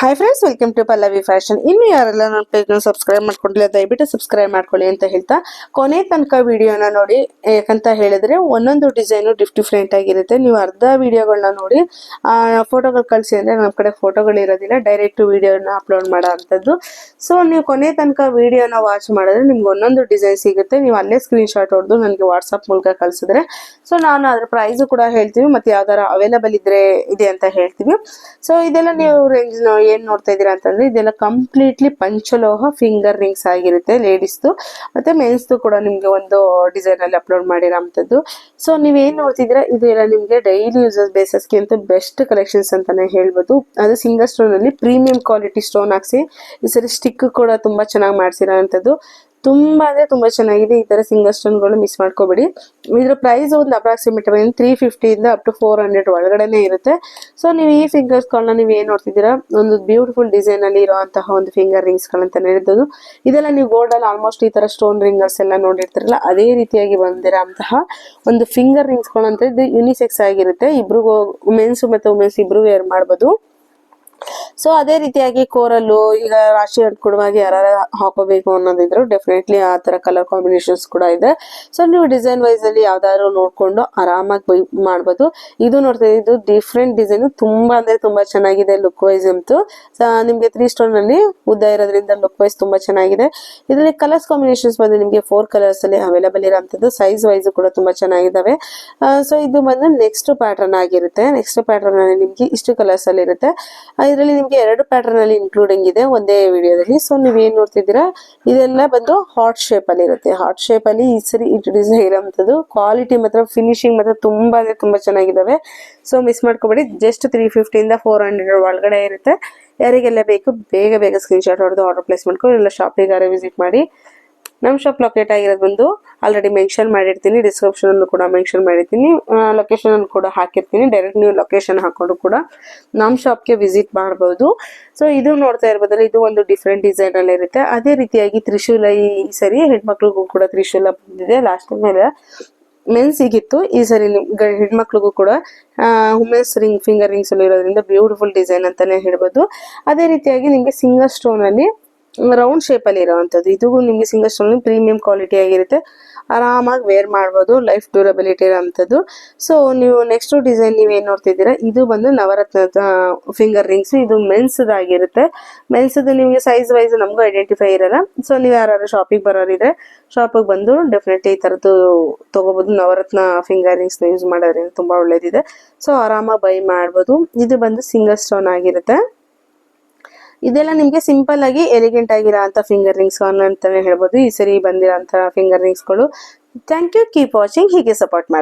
Hi friends welcome to Pallavi fashion ಇನ್ನು ಯಾರೆಲ್ಲ ನನ್ನ ಪೇಜ್ನ ಸಬ್ಸ್ಕ್ರೈಬ್ ಮಾಡ್ಕೊಂಡಿಲ್ಲ, ದಯವಿಟ್ಟು ಸಬ್ಸ್ಕ್ರೈಬ್ ಮಾಡ್ಕೊಳ್ಳಿ ಅಂತ ಹೇಳ್ತಾ, ಕೊನೆ ತನಕ ವಿಡಿಯೋನ ನೋಡಿ, ಯಾಕಂತ ಹೇಳಿದ್ರೆ ಒಂದೊಂದು ಡಿಸೈನು ಡಿಫ್ ಡಿಫ್ರೆಂಟ್ ಆಗಿರುತ್ತೆ. ನೀವು ಅರ್ಧ ವಿಡಿಯೋಗಳನ್ನ ನೋಡಿ ಫೋಟೋಗಳು ಕಳಿಸಿ ಅಂದರೆ ನಮ್ಮ ಕಡೆ ಫೋಟೋಗಳು ಇರೋದಿಲ್ಲ ಡೈರೆಕ್ಟ್ ವಿಡಿಯೋನ ಅಪ್ಲೋಡ್ ಮಾಡೋ ಅಂಥದ್ದು. ಸೊ ನೀವು ಕೊನೆ ತನಕ ವಿಡಿಯೋನ ವಾಚ್ ಮಾಡಿದ್ರೆ ನಿಮ್ಗೆ ಒಂದೊಂದು ಡಿಸೈನ್ ಸಿಗುತ್ತೆ. ನೀವು ಅಲ್ಲೇ ಸ್ಕ್ರೀನ್ ಶಾಟ್ ಹೊಡೆದು ನನಗೆ ವಾಟ್ಸಪ್ ಮೂಲಕ ಕಳಿಸಿದ್ರೆ. ಸೊ ನಾನು ಅದರ ಪ್ರೈಸು ಕೂಡ ಹೇಳ್ತೀವಿ, ಮತ್ತು ಯಾವ್ದಾರ ಅವೈಲೇಬಲ್ ಇದ್ರೆ ಇದೆ ಅಂತ ಹೇಳ್ತೀವಿ. ಸೊ ಇದೆಲ್ಲ ನೀವು ರೇಂಜ್ ಏನ್ ನೋಡ್ತಾ ಇದೀರಾ ಅಂತಂದ್ರೆ ಇದೆಲ್ಲ ಕಂಪ್ಲೀಟ್ಲಿ ಪಂಚಲೋಹ ಫಿಂಗರ್ ರಿಂಗ್ಸ್ ಆಗಿರುತ್ತೆ ಲೇಡೀಸ್ದು ಮತ್ತೆ ಮೆನ್ಸ್ದು ಕೂಡ ನಿಮ್ಗೆ ಒಂದು ಡಿಸೈನ್ ಅಲ್ಲಿ ಅಪ್ಲೋಡ್ ಮಾಡಿರೋಂಥದ್ದು. ಸೊ ನೀವೇನ್ ನೋಡ್ತಿದ್ದೀರಾ? ಇದೆಲ್ಲ ನಿಮ್ಗೆ ಡೈಲಿ ಯೂಸಸ್ ಬೇಸಸ್ಗೆ ಅಂತ ಬೆಸ್ಟ್ ಕಲೆಕ್ಷನ್ಸ್ ಅಂತಾನೆ ಹೇಳ್ಬೋದು. ಅದು ಸಿಂಗಲ್ ಸ್ಟೋನ್ ಅಲ್ಲಿ ಪ್ರೀಮಿಯಂ ಕ್ವಾಲಿಟಿ ಸ್ಟೋನ್ ಹಾಕ್ಸಿ, ಈ ಸರಿ ಸ್ಟಿಕ್ ಕೂಡ ತುಂಬಾ ಚೆನ್ನಾಗಿ ಮಾಡ್ಸಿರೋಂಥದ್ದು. ತುಂಬಾ ಅಂದರೆ ತುಂಬ ಚೆನ್ನಾಗಿದೆ ಈ ಥರ ಸಿಂಗಲ್ ಸ್ಟೋನ್ಗಳು ಮಿಸ್ ಮಾಡ್ಕೋಬೇಡಿ. ಇದ್ರ ಪ್ರೈಸ್ ಒಂದು ಅಪ್ರಾಕ್ಸಿಮೇಟ್ ತ್ರೀ ಫಿಫ್ಟಿಯಿಂದ ಅಪ್ ಟು ಫೋರ್ ಹಂಡ್ರೆಡ್ ಒಳಗಡೆನೆ ಇರುತ್ತೆ. ಸೊ ನೀವು ಈ ಫಿಂಗರ್ಸ್ಗಳನ್ನ ನೀವು ಏನು ನೋಡ್ತಿದ್ದೀರಾ? ಒಂದು ಬ್ಯೂಟಿಫುಲ್ ಡಿಸೈನ್ ಅಲ್ಲಿ ಇರುವಂತಹ ಒಂದು ಫಿಂಗರ್ ರಿಂಗ್ಸ್ ಗಳಂತ ಹೇಳಿದ್ದು ಇದೆಲ್ಲ ನೀವು ಗೋಲ್ಡಲ್ಲಿ ಆಲ್ಮೋಸ್ಟ್ ಈ ತರ ಸ್ಟೋನ್ ರಿಂಗರ್ಸ್ ಎಲ್ಲ ನೋಡಿರ್ತಾರಲ್ಲ, ಅದೇ ರೀತಿಯಾಗಿ ಬಂದಿರೋಂತಹ ಒಂದು ಫಿಂಗರ್ ರಿಂಗ್ಸ್ ಅಂತ ಇದು ಯುನಿಸೆಕ್ಸ್ ಆಗಿರುತ್ತೆ. ಇಬ್ರಿಗೂ ಉಮೆನ್ಸು ಮತ್ತು ಉಮೆನ್ಸ್ ಇಬ್ರು ವೇರ್ ಮಾಡ್ಬೋದು. ಸೊ ಅದೇ ರೀತಿಯಾಗಿ ಕೋರಲ್ಲು, ಈಗ ರಾಶಿ ಕೊಡುವಾಗ ಯಾರು ಹಾಕೋಬೇಕು ಅನ್ನೋದಿದ್ರು ಡೆಫಿನೆಟ್ಲಿ ಆ ತರ ಕಲರ್ ಕಾಂಬಿನೇಷನ್ಸ್ ಕೂಡ ಇದೆ. ಸೊ ನೀವು ಡಿಸೈನ್ ವೈಸ್ ಅಲ್ಲಿ ಯಾವ್ದಾದ್ರು ನೋಡ್ಕೊಂಡು ಆರಾಮಾಗಿ ಮಾಡ್ಬೋದು. ಇದು ನೋಡ್ತಾ ಇದು ಡಿಫ್ರೆಂಟ್ ಡಿಸೈನ್ ತುಂಬಾ ಅಂದ್ರೆ ತುಂಬಾ ಚೆನ್ನಾಗಿದೆ ಲುಕ್ ವೈಸ್ ಅಂತೂ. ನಿಮ್ಗೆ ತ್ರೀ ಸ್ಟೋನ್ ಅಲ್ಲಿ ಉದ್ದ ಇರೋದ್ರಿಂದ ಲುಕ್ ವೈಸ್ ತುಂಬಾ ಚೆನ್ನಾಗಿದೆ. ಇದರಲ್ಲಿ ಕಲರ್ಸ್ ಕಾಂಬಿನೇಷನ್ಸ್ ಬಂದು ನಿಮಗೆ ಫೋರ್ ಕಲರ್ಸ್ ಅಲ್ಲಿ ಅವೈಲೇಬಲ್ ಇರೋಂಥದ್ದು ಸೈಜ್ ವೈಸ್ ಕೂಡ ತುಂಬಾ ಚೆನ್ನಾಗಿದ್ದಾವೆ. ಸೊ ಇದು ಬಂದು ನೆಕ್ಸ್ಟ್ ಪ್ಯಾಟರ್ನ್ ಆಗಿರುತ್ತೆ. ನೆಕ್ಸ್ಟ್ ಪ್ಯಾಟರ್ನ್ ಅಲ್ಲಿ ನಿಮ್ಗೆ ಇಷ್ಟು ಕಲರ್ಸ್ ಅಲ್ಲಿ ಇರುತ್ತೆ ಇದರಲ್ಲಿ ನಿಮ್ಗೆ ಎರಡು ಪ್ಯಾಟರ್ನ್ ಅಲ್ಲಿ ಇನ್ಕ್ಲೂಡಿಂಗ್ ಇದೆ, ಒಂದೇ ವಿಡಿಯೋದಲ್ಲಿ ಸೊ ನೀವ್ ಏನ್ ನೋಡ್ತಿದ್ದೀರಾ? ಇದೆಲ್ಲ ಬಂದು ಹಾಟ್ ಶೇಪ್ ಅಲ್ಲಿ ಇರುತ್ತೆ. ಹಾಟ್ ಶೇಪ್ ಅಲ್ಲಿ ಈ ಸರಿ ಇಂಟ್ರೊಡ್ಯೂಸ್ ಇರೋಂಥದ್ದು ಕ್ವಾಲಿಟಿ ಮಾತ್ರ ಫಿನಿಶಿಂಗ್ ಮಾತ್ರ ತುಂಬಾ ಅಂದ್ರೆ ತುಂಬಾ ಚೆನ್ನಾಗಿದ್ದಾವೆ. ಸೊ ಮಿಸ್ ಮಾಡ್ಕೊಬೇಡಿ. ಜಸ್ಟ್ ತ್ರೀ ಫಿಫ್ಟಿಯಿಂದ ಫೋರ್ ಹಂಡ್ರೆಡ್ ಒಳಗಡೆ ಇರುತ್ತೆ. ಯಾರಿಗೆಲ್ಲ ಬೇಕು, ಬೇಗ ಬೇಗ ಸ್ಕ್ರೀನ್ ಶಾಟ್ ಹೊಡೆದು ಆರ್ಡರ್ ಪ್ಲೇಸ್ ಮಾಡ್ಕೊಂಡು, ಇಲ್ಲ ಶಾಪಿಗಾರ ವಿಸಿಟ್ ಮಾಡಿ. ನಮ್ಮ ಶಾಪ್ ಲೊಕೇಟ್ ಆಗಿರೋದು ಬಂದು ಆಲ್ರೆಡಿ ಮೆನ್ಷನ್ ಮಾಡಿರ್ತೀನಿ ಡಿಸ್ಕ್ರಿಪ್ಷನ್ ಅನ್ನು ಕೂಡ ಮೆನ್ಷನ್ ಮಾಡಿರ್ತೀನಿ. ಲೊಕೇಶನ್ ಅನ್ನು ಕೂಡ ಹಾಕಿರ್ತೀನಿ ಡೈರೆಕ್ಟ್ ನೀವು ಲೊಕೇಶನ್ ಹಾಕೊಂಡು ಕೂಡ ನಮ್ಮ ಶಾಪ್ಗೆ ವಿಸಿಟ್ ಮಾಡ್ಬೋದು. ಸೊ ಇದು ನೋಡ್ತಾ ಇರ್ಬೋದಲ್ಲ, ಇದು ಒಂದು ಡಿಫ್ರೆಂಟ್ ಡಿಸೈನ್ ಅಲ್ಲಿ ಇರುತ್ತೆ. ಅದೇ ರೀತಿಯಾಗಿ ತ್ರಿಶೂಲ ಈ ಸರಿ ಹೆಣ್ಮಕ್ಳಿಗೂ ಕೂಡ ತ್ರಿಶೂಲ ಬಂದಿದೆ. ಲಾಸ್ಟ್ ಮೇಲೆ ಮೆನ್ಸಿಗಿತ್ತು ಈ ಸರಿ ಹೆಣ್ಮಕ್ಳಿಗೂ ಕೂಡ ವುಮೆನ್ಸ್ ರಿಂಗ್ ಫಿಂಗರ್ ರಿಂಗ್ಸ್ ಇರೋದ್ರಿಂದ ಬ್ಯೂಟಿಫುಲ್ ಡಿಸೈನ್ ಅಂತಾನೆ ಹೇಳ್ಬೋದು. ಅದೇ ರೀತಿಯಾಗಿ ನಿಮ್ಗೆ ಸಿಂಗಲ್ ಸ್ಟೋನ್ ಅಲ್ಲಿ ರೌಂಡ್ ಶೇಪ್ ಅಲ್ಲಿ ಇರುವಂತದ್ದು ಇದು ನಿಮ್ಗೆ ಸಿಂಗಲ್ ಸ್ಟೋನ್ ಪ್ರೀಮಿಯಂ ಕ್ವಾಲಿಟಿ ಆಗಿರುತ್ತೆ. ಆರಾಮಾಗಿ ವೇರ್ ಮಾಡ್ಬೋದು ಲೈಫ್ ಡ್ಯೂರಬಿಲಿಟಿ ಇರೋವಂಥದ್ದು. ಸೊ ನೀವು ನೆಕ್ಸ್ಟ್ ಡಿಸೈನ್ ನೀವು ಏನು ನೋಡ್ತಿದ್ದೀರಾ? ಇದು ಬಂದು ನವರತ್ನದ ಫಿಂಗರ್ ರಿಂಗ್ಸ್ ಇದು ಮೆನ್ಸ್ ಮೆನ್ಸದು ಮೆನ್ಸ್ ನಿಮಗೆ ಸೈಜ್ ವೈಸ್ ನಮಗೂ ಐಡೆಂಟಿಫೈ ಇರಲ್ಲ. ಸೊ ನೀವು ಯಾರು ಶಾಪಿಗೆ ಬರೋರಿದ್ರೆ ಶಾಪಿಗೆ ಬಂದು ಡೆಫಿನೆಟ್ಲಿ ಈ ಥರದ್ದು ತೊಗೋಬೋದು. ನವರತ್ನ ಫಿಂಗರ್ ರಿಂಗ್ಸ್ ಯೂಸ್ ಮಾಡೋದ್ರಿಂದ ತುಂಬಾ ಒಳ್ಳೇದಿದೆ. ಸೊ ಆರಾಮಾಗಿ ಬೈ ಮಾಡ್ಬೋದು. ಇದು ಬಂದು ಸಿಂಗಲ್ ಸ್ಟೋನ್ ಆಗಿರುತ್ತೆ. ಇದೆಲ್ಲ ನಿಮ್ಗೆ ಸಿಂಪಲ್ ಆಗಿ ಎಲಿಗೆಂಟ್ ಆಗಿರೋ ಅಂತ ಫಿಂಗರ್ ರಿಂಗ್ಸ್ ಅಂತಾನೆ ಹೇಳ್ಬೋದು. ಈ ಸರಿ ಬಂದಿರೋ ಫಿಂಗರ್ ರಿಂಗ್ಸ್ಗಳು ಥ್ಯಾಂಕ್ ಯು ಕೀಪ್ ವಾಚಿಂಗ್ ಹೀಗೆ ಸಪೋರ್ಟ್ ಮಾಡಿ.